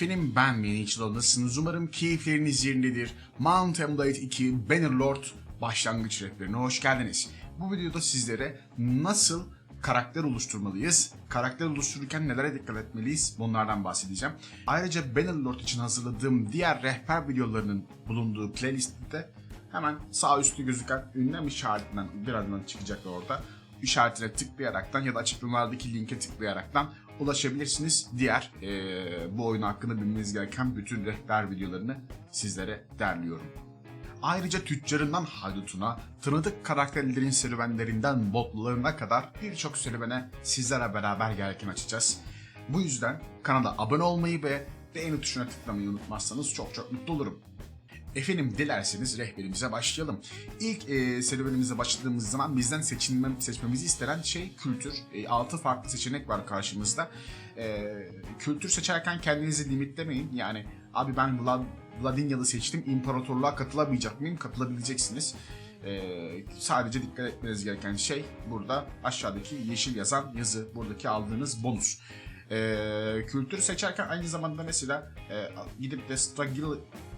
Efendim ben Minichlo nasılsınız? Umarım keyifleriniz yerindedir. Mount Emblade 2 Bannerlord başlangıç rehberine hoş geldiniz. Bu videoda sizlere nasıl karakter oluşturmalıyız, karakter oluştururken nelere dikkat etmeliyiz bunlardan bahsedeceğim. Ayrıca Bannerlord için hazırladığım diğer rehber videolarının bulunduğu playlistte hemen sağ üstte gözüken ünlem işaretinden birazdan çıkacak orada işaretine tıklayaraktan ya da açıklamalardaki linke tıklayaraktan ulaşabilirsiniz. Diğer eee, bu oyun hakkında bilmeniz gereken bütün rehber videolarını sizlere derliyorum. Ayrıca tüccarından haydutuna, tanıdık karakterlerin serüvenlerinden botlarına kadar birçok serüvene sizlere beraber gelken açacağız. Bu yüzden kanala abone olmayı ve beğeni tuşuna tıklamayı unutmazsanız çok çok mutlu olurum. Efendim dilerseniz rehberimize başlayalım. İlk e, serüvenimize başladığımız zaman bizden seçilmem, seçmemizi istenen şey kültür. E, 6 farklı seçenek var karşımızda. E, kültür seçerken kendinizi limitlemeyin. Yani abi ben Vlad, Vladinyalı seçtim, imparatorluğa katılamayacak mıyım? Katılabileceksiniz. E, sadece dikkat etmeniz gereken şey burada aşağıdaki yeşil yazan yazı. Buradaki aldığınız bonus. E, kültür seçerken aynı zamanda mesela e, gidip de Stragil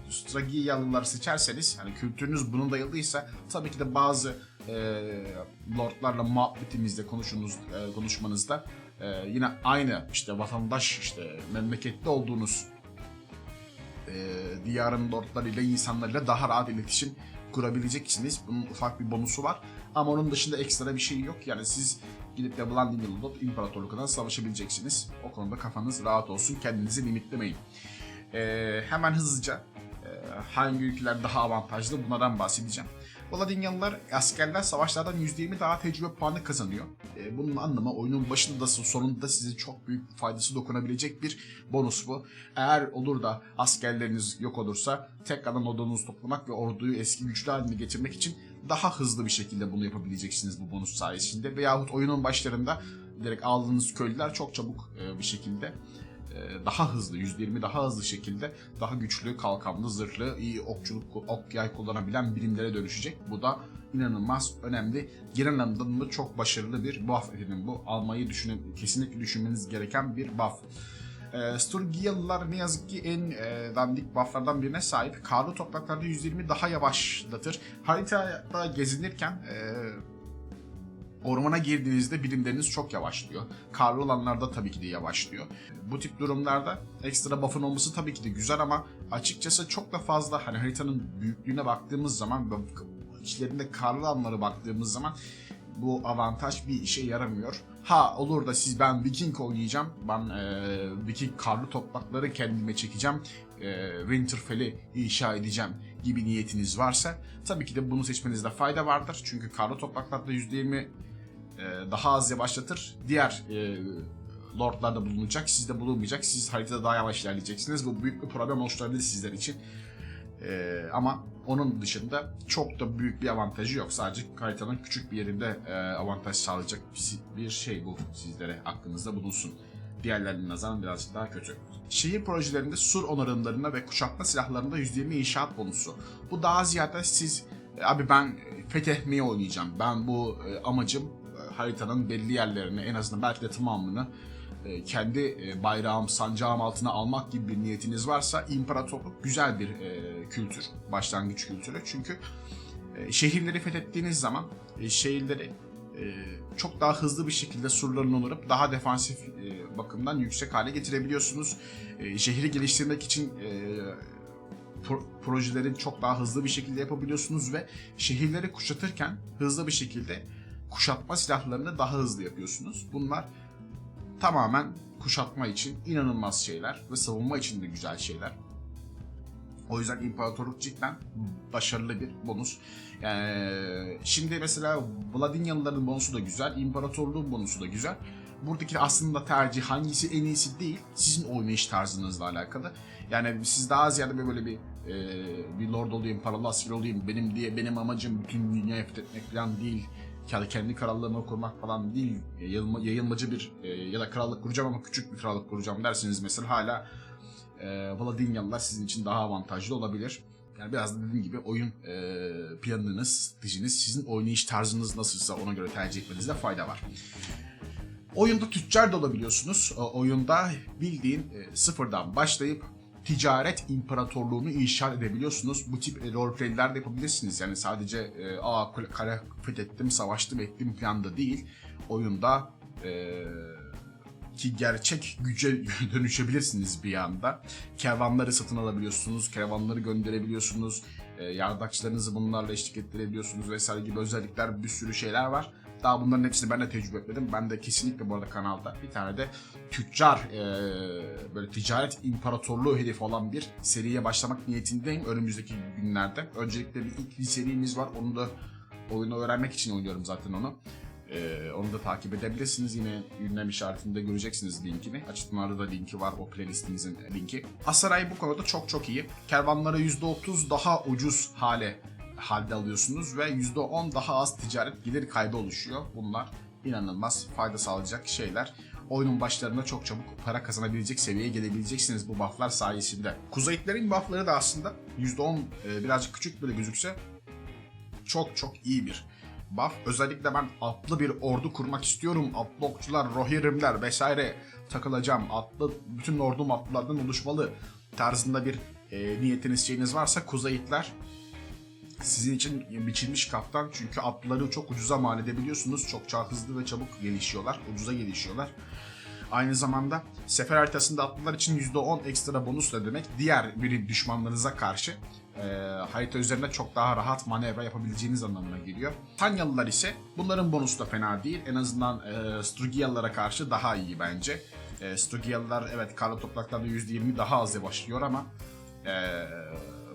Stragiyalıları seçerseniz hani kültürünüz bunun dayalıysa tabii ki de bazı e, lordlarla muhabbetinizde konuşunuz, e, konuşmanızda e, yine aynı işte vatandaş işte memlekette olduğunuz e, diyarın lordlarıyla insanlarıyla daha rahat iletişim kurabileceksiniz. Bunun ufak bir bonusu var. Ama onun dışında ekstra bir şey yok. Yani siz gidip de Blanding'li Lord İmparatorluk'tan savaşabileceksiniz. O konuda kafanız rahat olsun. Kendinizi limitlemeyin. E, hemen hızlıca hangi ülkeler daha avantajlı bunlardan bahsedeceğim. Vladinyalılar askerler savaşlardan %20 daha tecrübe puanı kazanıyor. E, bunun anlamı oyunun başında da sonunda da size çok büyük faydası dokunabilecek bir bonus bu. Eğer olur da askerleriniz yok olursa tekrardan ordunuzu toplamak ve orduyu eski güçlü haline getirmek için daha hızlı bir şekilde bunu yapabileceksiniz bu bonus sayesinde. Veyahut oyunun başlarında direkt aldığınız köylüler çok çabuk e, bir şekilde daha hızlı, %20 daha hızlı şekilde daha güçlü, kalkanlı, zırhlı, iyi okçuluk, ok yay kullanabilen birimlere dönüşecek. Bu da inanılmaz önemli. Genel anlamda çok başarılı bir buff efendim. Bu almayı düşünün, kesinlikle düşünmeniz gereken bir buff. E, Sturgiyalılar ne yazık ki en e, dandik bufflardan birine sahip. Karlı topraklarda %20 daha yavaşlatır. Haritada gezinirken e, Ormana girdiğinizde birimleriniz çok yavaşlıyor. Karlı olanlarda tabii ki de yavaşlıyor. Bu tip durumlarda ekstra buff'ın olması tabii ki de güzel ama açıkçası çok da fazla hani haritanın büyüklüğüne baktığımız zaman ve içlerinde karlı alanlara baktığımız zaman bu avantaj bir işe yaramıyor. Ha olur da siz ben Viking oynayacağım. Ben e, Viking karlı toprakları kendime çekeceğim. E, Winterfell'i inşa edeceğim gibi niyetiniz varsa tabii ki de bunu seçmenizde fayda vardır. Çünkü karlı topraklarda %20 e, daha az yavaşlatır. Diğer e, lordlarda bulunacak. Sizde bulunmayacak. Siz haritada daha yavaş ilerleyeceksiniz. Bu büyük bir problem oluşturabilir sizler için. E, ama onun dışında çok da büyük bir avantajı yok. Sadece haritanın küçük bir yerinde e, avantaj sağlayacak bir- şey bu sizlere aklınızda bulunsun. Diğerlerinin nazaran birazcık daha kötü. Şehir projelerinde sur onarımlarına ve kuşatma silahlarında %20 inşaat bonusu. Bu daha ziyade siz "E, abi ben fethetmeyi oynayacağım. Ben bu e, amacım haritanın belli yerlerini en azından belki de tamamını e, kendi e, bayrağım, sancağım altına almak gibi bir niyetiniz varsa imparatorluk güzel bir e, kültür, başlangıç kültürü. Çünkü şehirleri fethettiğiniz zaman şehirleri çok daha hızlı bir şekilde surlarını onarıp daha defansif bakımdan yüksek hale getirebiliyorsunuz. Şehri geliştirmek için pro- projeleri çok daha hızlı bir şekilde yapabiliyorsunuz ve şehirleri kuşatırken hızlı bir şekilde kuşatma silahlarını daha hızlı yapıyorsunuz. Bunlar tamamen kuşatma için inanılmaz şeyler ve savunma için de güzel şeyler. O yüzden imparatorluk cidden başarılı bir bonus. Yani şimdi mesela Vladinyalıların bonusu da güzel, imparatorluğun bonusu da güzel. Buradaki aslında tercih hangisi en iyisi değil, sizin oynayış tarzınızla alakalı. Yani siz daha ziyade böyle bir e, bir lord olayım, paralı asker olayım, benim diye benim amacım bütün dünyayı fethetmek falan değil. Yani kendi krallığımı kurmak falan değil. Yayılma, yayılmacı bir e, ya da krallık kuracağım ama küçük bir krallık kuracağım derseniz mesela hala e, Vladinyalılar sizin için daha avantajlı olabilir. Yani biraz da dediğim gibi oyun e, planınız, stratejiniz, sizin oynayış tarzınız nasılsa ona göre tercih etmenizde fayda var. Oyunda tüccar da olabiliyorsunuz. O- oyunda bildiğin e, sıfırdan başlayıp ticaret imparatorluğunu inşa edebiliyorsunuz. Bu tip e, roleplay'ler de yapabilirsiniz. Yani sadece e, aa kare fethettim, savaştım, ettim falan da değil. Oyunda e, ki gerçek güce dönüşebilirsiniz bir anda. Kervanları satın alabiliyorsunuz, kervanları gönderebiliyorsunuz, e, yardakçılarınızı bunlarla eşlik ettirebiliyorsunuz vesaire gibi özellikler bir sürü şeyler var. Daha bunların hepsini ben de tecrübe etmedim. Ben de kesinlikle bu arada kanalda bir tane de tüccar, e, böyle ticaret imparatorluğu hedefi olan bir seriye başlamak niyetindeyim önümüzdeki günlerde. Öncelikle bir ilk bir serimiz var. Onu da oyunu öğrenmek için oynuyorum zaten onu. Ee, onu da takip edebilirsiniz. Yine gündem işaretinde göreceksiniz linkini. Açıklamada da linki var. O playlistimizin linki. Asaray bu konuda çok çok iyi. Kervanlara %30 daha ucuz hale halde alıyorsunuz ve %10 daha az ticaret gelir kaybı oluşuyor. Bunlar inanılmaz fayda sağlayacak şeyler. Oyunun başlarında çok çabuk para kazanabilecek seviyeye gelebileceksiniz bu bufflar sayesinde. Kuzeyitlerin buffları da aslında %10 e, birazcık küçük bile gözükse çok çok iyi bir buff. Özellikle ben atlı bir ordu kurmak istiyorum. Atlı okçular, rohirrimler vesaire takılacağım. Atlı, bütün ordum atlılardan oluşmalı tarzında bir e, niyetiniz şeyiniz varsa Kuzeyitler sizin için biçilmiş kaptan. Çünkü atlıları çok ucuza mal edebiliyorsunuz. Çok hızlı ve çabuk gelişiyorlar. Ucuza gelişiyorlar. Aynı zamanda sefer haritasında atlılar için %10 ekstra bonus da demek. Diğer bir düşmanlarınıza karşı e, harita üzerinde çok daha rahat manevra yapabileceğiniz anlamına geliyor. Tanyalılar ise bunların bonusu da fena değil. En azından e, Strugiyalılara karşı daha iyi bence. E, Strugiyalılar evet karlı topraklarda %20 daha az yavaşlıyor ama e,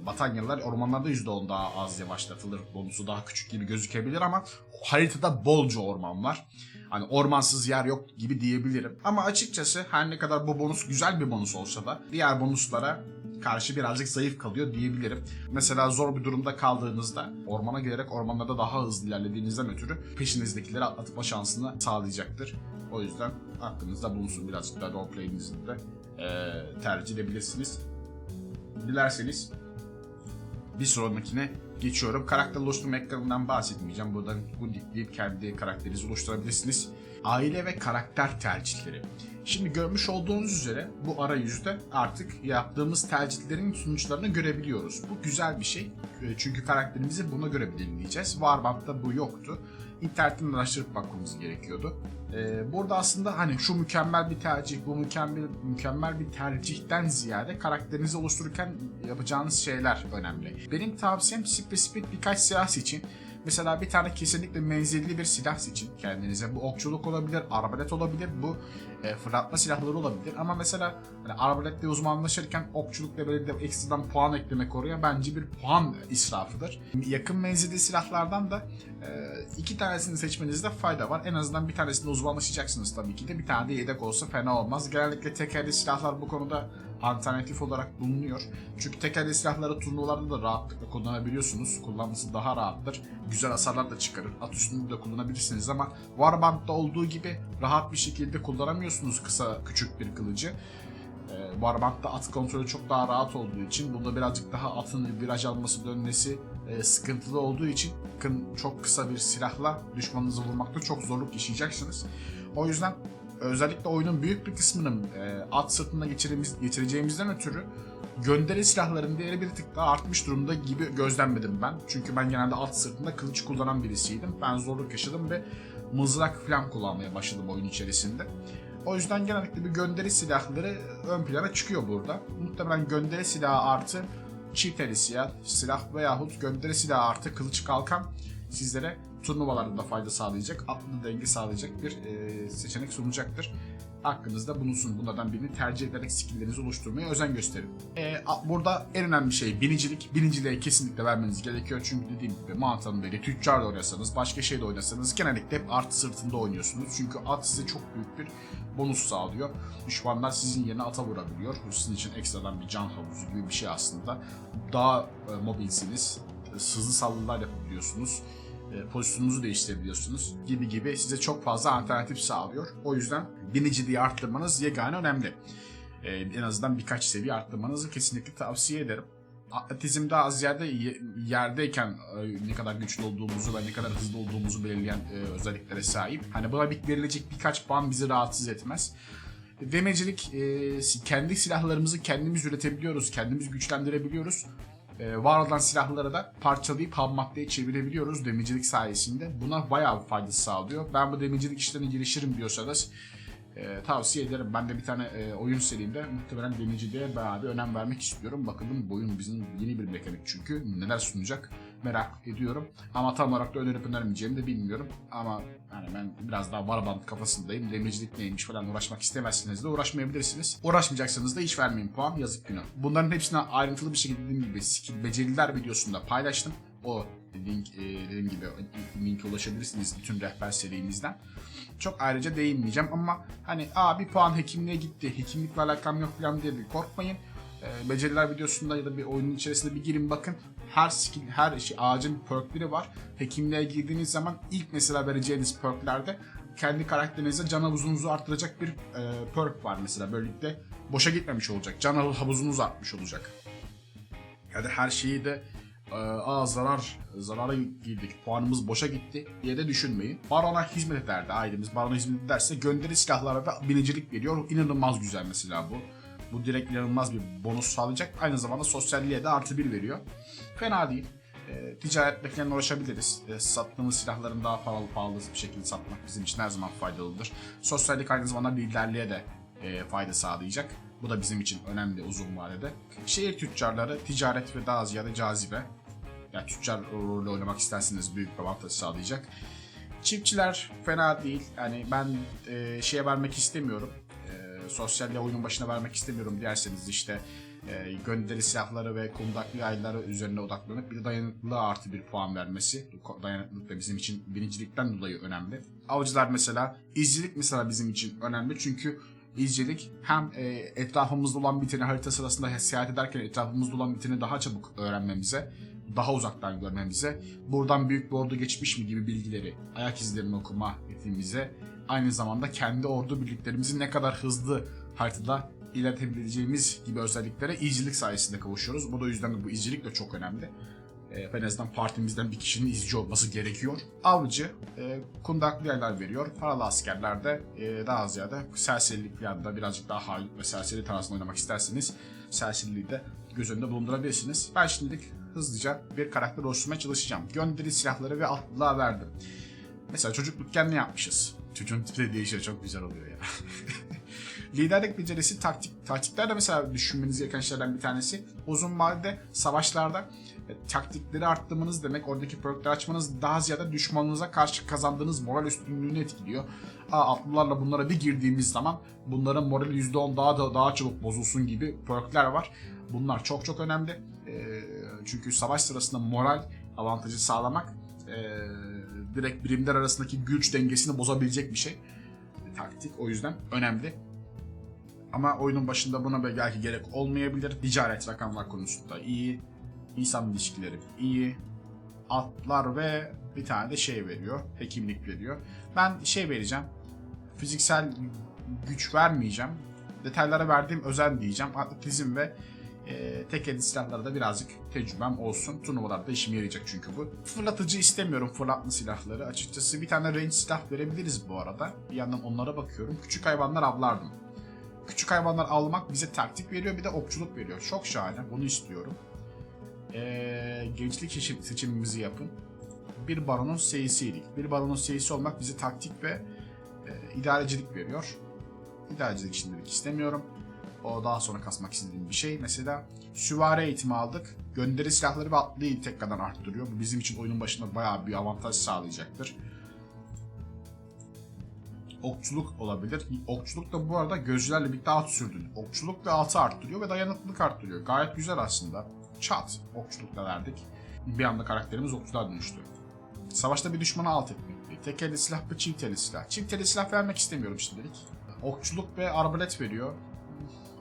Batanyalılar ormanlarda %10 daha az yavaşlatılır. Bonusu daha küçük gibi gözükebilir ama haritada bolca orman var. Hani ormansız yer yok gibi diyebilirim. Ama açıkçası her ne kadar bu bonus güzel bir bonus olsa da diğer bonuslara karşı birazcık zayıf kalıyor diyebilirim. Mesela zor bir durumda kaldığınızda ormana girerek ormanlarda daha hızlı ilerlediğinizden ötürü peşinizdekileri atlatma şansını sağlayacaktır. O yüzden aklınızda bulunsun birazcık da roleplay'inizi de eee, tercih edebilirsiniz. Dilerseniz bir sonrakine geçiyorum. Karakter oluşturma ekranından bahsetmeyeceğim. Buradan Gundik deyip kendi karakterinizi oluşturabilirsiniz. Aile ve karakter tercihleri. Şimdi görmüş olduğunuz üzere bu arayüzde artık yaptığımız tercihlerin sonuçlarını görebiliyoruz. Bu güzel bir şey. E, Çünkü karakterimizi buna göre belirleyeceğiz. Warband'da bu yoktu. İnternetten araştırıp bakmamız gerekiyordu. Ee, burada aslında hani şu mükemmel bir tercih, bu mükemmel mükemmel bir tercihten ziyade karakterinizi oluştururken yapacağınız şeyler önemli. Benim tavsiyem spesifik birkaç silah seçin. Mesela bir tane kesinlikle menzilli bir silah seçin kendinize. Bu okçuluk olabilir, arbalet olabilir, bu e, fırlatma silahları olabilir. Ama mesela hani arbaletle uzmanlaşırken okçulukla böyle de ekstradan puan eklemek oraya bence bir puan israfıdır. Yakın menzilli silahlardan da e, iki tanesini seçmenizde fayda var. En azından bir tanesinde uzmanlaşacaksınız tabii ki de. Bir tane de yedek olsa fena olmaz. Genellikle tekerli silahlar bu konuda alternatif olarak bulunuyor. Çünkü tekerli silahları turnuvalarda da rahatlıkla kullanabiliyorsunuz. Kullanması daha rahattır. Güzel hasarlar da çıkarır. At üstünde de kullanabilirsiniz ama Warband'da olduğu gibi rahat bir şekilde kullanamıyorsunuz kısa küçük bir kılıcı. Ee, Warband'da at kontrolü çok daha rahat olduğu için burada birazcık daha atın viraj alması dönmesi e, sıkıntılı olduğu için çok kısa bir silahla düşmanınızı vurmakta çok zorluk yaşayacaksınız. O yüzden özellikle oyunun büyük bir kısmının e, at sırtında geçireceğimiz, geçireceğimizden ötürü gönderi silahların değeri bir tık daha artmış durumda gibi gözlemledim ben. Çünkü ben genelde at sırtında kılıç kullanan birisiydim. Ben zorluk yaşadım ve mızrak falan kullanmaya başladım oyun içerisinde. O yüzden genellikle bir gönderi silahları ön plana çıkıyor burada. Muhtemelen gönderi silahı artı çift eli silah, silah veyahut gönderi silahı artı kılıç kalkan sizlere turnuvalarda da fayda sağlayacak, atlı denge sağlayacak bir e, seçenek sunacaktır. Hakkınızda bulunsun. Bunlardan birini tercih ederek skilllerinizi oluşturmaya özen gösterin. E, burada en önemli şey binicilik. Biniciliğe kesinlikle vermeniz gerekiyor. Çünkü dediğim gibi Mountain Bey'de tüccar da oynasanız, başka şeyde oynasanız genellikle hep artı sırtında oynuyorsunuz. Çünkü at size çok büyük bir bonus sağlıyor. Düşmanlar sizin yerine ata vurabiliyor. Bu sizin için ekstradan bir can havuzu gibi bir şey aslında. Daha e, mobilsiniz. Hızlı saldırılar yapabiliyorsunuz. E, pozisyonunuzu değiştirebiliyorsunuz gibi gibi size çok fazla alternatif sağlıyor. O yüzden biniciliği arttırmanız yegane önemli. E, en azından birkaç seviye arttırmanızı kesinlikle tavsiye ederim. atletizmde az yerde ye- yerdeyken e, ne kadar güçlü olduğumuzu ve ne kadar hızlı olduğumuzu belirleyen özelliklere sahip. Hani buna verilecek birkaç puan bizi rahatsız etmez. Demecilik e, kendi silahlarımızı kendimiz üretebiliyoruz, kendimiz güçlendirebiliyoruz. E, var olan silahları da parçalayıp ham maddeye çevirebiliyoruz demecilik sayesinde. Buna bayağı bir faydası sağlıyor. Ben bu demecilik işlerine girişirim diyorsanız e, tavsiye ederim. Ben de bir tane e, oyun serimde muhtemelen demeciliğe bayağı bir önem vermek istiyorum. Bakalım bu oyun bizim yeni bir mekanik çünkü. Neler sunacak merak ediyorum. Ama tam olarak da önerip önermeyeceğimi de bilmiyorum. Ama yani ben biraz daha varabant kafasındayım. Demircilik neymiş falan uğraşmak istemezseniz de uğraşmayabilirsiniz. Uğraşmayacaksanız da hiç vermeyin puan. Yazık günah. Bunların hepsine ayrıntılı bir şekilde dediğim gibi skill beceriler videosunda paylaştım. O link e, dediğim gibi linke ulaşabilirsiniz bütün rehber serimizden. Çok ayrıca değinmeyeceğim ama hani aa bir puan hekimliğe gitti. Hekimlikle alakam yok falan diye bir korkmayın. E, beceriler videosunda ya da bir oyunun içerisinde bir girin bakın. Her skill, her şey, ağacın perkleri var. Hekimliğe girdiğiniz zaman ilk mesela vereceğiniz perklerde kendi karakterinize can havuzunuzu arttıracak bir e, perk var mesela. Böylelikle boşa gitmemiş olacak. Can havuzunuz artmış olacak. Ya da her şeyi de e, aa zarar zarara girdik puanımız boşa gitti diye de düşünmeyin. Barona hizmet ederdi ailemiz. Barona hizmet ederse gönderi silahlara da binicilik veriyor. İnanılmaz güzel mesela bu. Bu direkt inanılmaz bir bonus sağlayacak. Aynı zamanda sosyalliğe de artı bir veriyor. Fena değil. E, ticaretle falan uğraşabiliriz. E, sattığımız silahların daha pahalı pahalı bir şekilde satmak bizim için her zaman faydalıdır. Sosyallik aynı zamanda liderliğe de e, fayda sağlayacak. Bu da bizim için önemli uzun vadede. Şehir tüccarları ticaret ve daha ziyade cazibe. Yani tüccar rolü oynamak isterseniz büyük bir avantaj sağlayacak. Çiftçiler fena değil. Yani ben e, şeye vermek istemiyorum. E, sosyalde oyunun başına vermek istemiyorum derseniz işte e, gönderi silahları ve kundaklı yayları üzerine odaklanıp bir de dayanıklılığa artı bir puan vermesi. Dayanıklılık da bizim için birincilikten dolayı önemli. Avcılar mesela, izcilik mesela bizim için önemli çünkü izcilik hem e, etrafımızda olan biteni harita sırasında seyahat ederken etrafımızda olan biteni daha çabuk öğrenmemize, daha uzaktan görmemize, buradan büyük bir ordu geçmiş mi gibi bilgileri, ayak izlerini okuma yetimize, aynı zamanda kendi ordu birliklerimizi ne kadar hızlı haritada ilerletebileceğimiz gibi özelliklere izcilik sayesinde kavuşuyoruz. Bu da yüzden de bu izcilik de çok önemli. E, en azından partimizden bir kişinin izci olması gerekiyor. Avcı e, kundaklı yaylar veriyor. Paralı askerler de e, daha ziyade serserilik yanında birazcık daha haydut ve serseri tarzında oynamak isterseniz serseriliği de göz önünde bulundurabilirsiniz. Ben şimdilik hızlıca bir karakter oluşturmaya çalışacağım. Gönderi silahları ve atlılığa verdim. Mesela çocuklukken ne yapmışız? Çocuğun tipi de değişiyor çok güzel oluyor ya. Liderlik becerisi taktik. Taktikler de mesela düşünmeniz gereken şeylerden bir tanesi. Uzun vadede savaşlarda e, taktikleri arttırmanız demek oradaki perkleri açmanız daha ziyade düşmanınıza karşı kazandığınız moral üstünlüğünü etkiliyor. Aa, atlılarla bunlara bir girdiğimiz zaman bunların morali %10 daha da daha çabuk bozulsun gibi perkler var. Bunlar çok çok önemli. E, çünkü savaş sırasında moral avantajı sağlamak e, direkt birimler arasındaki güç dengesini bozabilecek bir şey. Taktik o yüzden önemli. Ama oyunun başında buna belki gerek olmayabilir. Ticaret rakamlar konusunda iyi. İnsan ilişkileri iyi. Atlar ve bir tane de şey veriyor. Hekimlik veriyor. Ben şey vereceğim. Fiziksel güç vermeyeceğim. Detaylara verdiğim özen diyeceğim. Atletizm ve e, tek el silahlarda birazcık tecrübem olsun. Turnuvalarda işime yarayacak çünkü bu. Fırlatıcı istemiyorum fırlatma silahları. Açıkçası bir tane range silah verebiliriz bu arada. Bir yandan onlara bakıyorum. Küçük hayvanlar avlardım. Küçük hayvanlar almak bize taktik veriyor bir de okçuluk veriyor. Çok şahane. Bunu istiyorum. Ee, gençlik seçim, seçimimizi yapın. Bir baronun seyisiydik. Bir baronun seyisi olmak bize taktik ve e, idarecilik veriyor. İdarecilik şimdilik istemiyorum. O daha sonra kasmak istediğim bir şey. Mesela süvari eğitimi aldık. Gönderi silahları ve atlıyı tekrardan arttırıyor. Bu bizim için oyunun başında bayağı bir avantaj sağlayacaktır. Okçuluk olabilir. Okçuluk da bu arada gözcülerle birlikte at sürdün. Okçuluk ve atı arttırıyor ve dayanıklılık arttırıyor. Gayet güzel aslında. Çat okçulukla verdik. Bir anda karakterimiz okçuluğa dönüştü. Savaşta bir düşmanı alt etmek. Tek eli silah ve çift eli silah. Çift eli silah vermek istemiyorum şimdilik. Okçuluk ve arbalet veriyor.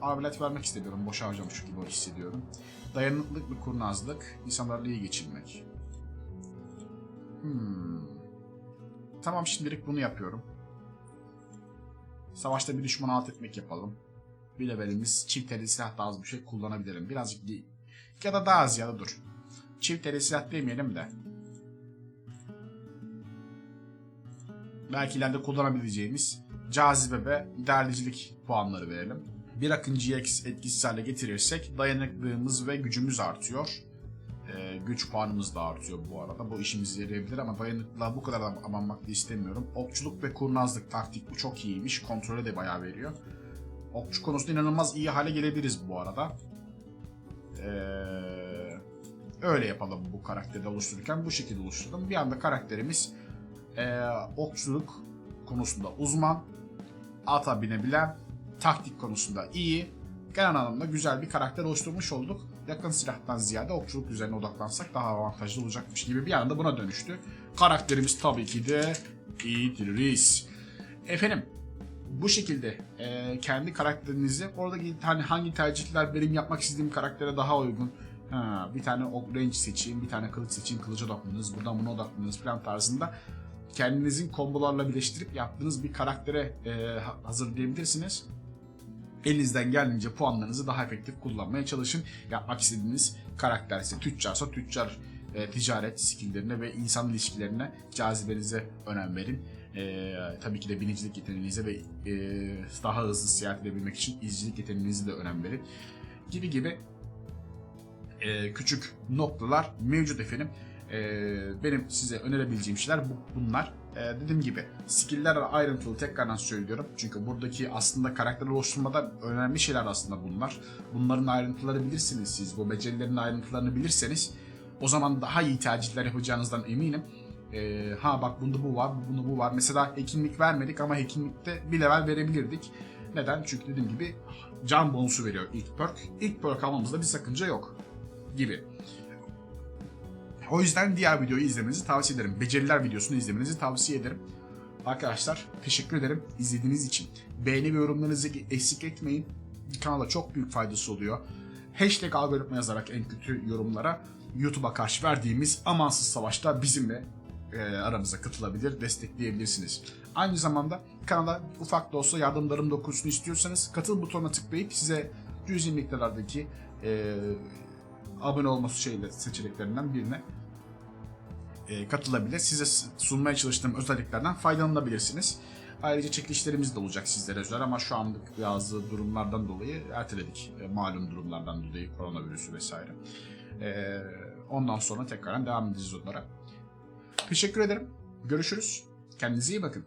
Arbalet vermek istemiyorum. Boşa harcamış gibi hissediyorum. Dayanıklılık ve kurnazlık. İnsanlarla iyi geçinmek. Hmm. Tamam şimdilik bunu yapıyorum. Savaşta bir düşmanı alt etmek yapalım. Bir levelimiz çift eli silah daha az bir şey kullanabilirim. Birazcık ge- Ya da daha ziyade dur. Çift eli silah demeyelim de. Belki ileride kullanabileceğimiz cazibe ve değerlicilik puanları verelim. Bir akıncıyı etkisiz hale getirirsek dayanıklılığımız ve gücümüz artıyor. Güç puanımız da artıyor bu arada. Bu işimize yarayabilir ama dayanıklılığa bu kadar da abanmak da istemiyorum. Okçuluk ve kurnazlık taktik bu çok iyiymiş. Kontrole de bayağı veriyor. Okçu konusunda inanılmaz iyi hale gelebiliriz bu arada. Ee, öyle yapalım bu karakteri oluştururken. Bu şekilde oluşturdum. Bir anda karakterimiz ee, okçuluk konusunda uzman, ata binebilen, taktik konusunda iyi, genel anlamda güzel bir karakter oluşturmuş olduk. Yakın silahtan ziyade okçuluk üzerine odaklansak daha avantajlı olacakmış gibi bir anda buna dönüştü. Karakterimiz tabii ki de İdris. Efendim bu şekilde e, kendi karakterinizi oradaki hani hangi tercihler benim yapmak istediğim karaktere daha uygun ha, bir tane ok range seçeyim, bir tane kılıç seçeyim, kılıca odaklanınız, buradan buna odaklanınız falan tarzında kendinizin kombolarla birleştirip yaptığınız bir karaktere e, ha- hazırlayabilirsiniz. Elinizden geldiğince puanlarınızı daha efektif kullanmaya çalışın. Yapmak istediğiniz karakter ise tüccarsa tüccar e, ticaret skilllerine ve insan ilişkilerine cazibenize önem verin. E, tabii ki de binicilik yeteneğinize ve e, daha hızlı seyahat edebilmek için izcilik yeteneğinize de önem verin. Gibi gibi e, küçük noktalar mevcut efendim. E, benim size önerebileceğim şeyler bu, bunlar. E, dediğim gibi skill'ler ayrıntılı tekrardan söylüyorum. Çünkü buradaki aslında karakter oluşturmada önemli şeyler aslında bunlar. Bunların ayrıntıları bilirsiniz siz. Bu becerilerin ayrıntılarını bilirseniz o zaman daha iyi tercihler yapacağınızdan eminim. E, ha bak bunda bu var, bunda bu var. Mesela hekimlik vermedik ama hekimlikte bir level verebilirdik. Neden? Çünkü dediğim gibi can bonusu veriyor ilk perk. İlk perk almamızda bir sakınca yok gibi. O yüzden diğer videoyu izlemenizi tavsiye ederim. Beceriler videosunu izlemenizi tavsiye ederim. Arkadaşlar teşekkür ederim izlediğiniz için. Beğeni ve yorumlarınızı eksik etmeyin. Kanala çok büyük faydası oluyor. Hashtag algoritma yazarak en kötü yorumlara YouTube'a karşı verdiğimiz amansız savaşta bizimle e, aramıza katılabilir, destekleyebilirsiniz. Aynı zamanda kanala ufak da olsa yardımlarım dokunsun istiyorsanız katıl butonuna tıklayıp size cüzi miktarlardaki e, abone olması şeyle seçeneklerinden birine e, katılabilir. Size sunmaya çalıştığım özelliklerden faydalanabilirsiniz. Ayrıca çekilişlerimiz de olacak sizlere özel ama şu anlık bazı durumlardan dolayı erteledik. E, malum durumlardan dolayı koronavirüsü vesaire. E, ondan sonra tekrardan devam edeceğiz onlara. Teşekkür ederim. Görüşürüz. Kendinize iyi bakın.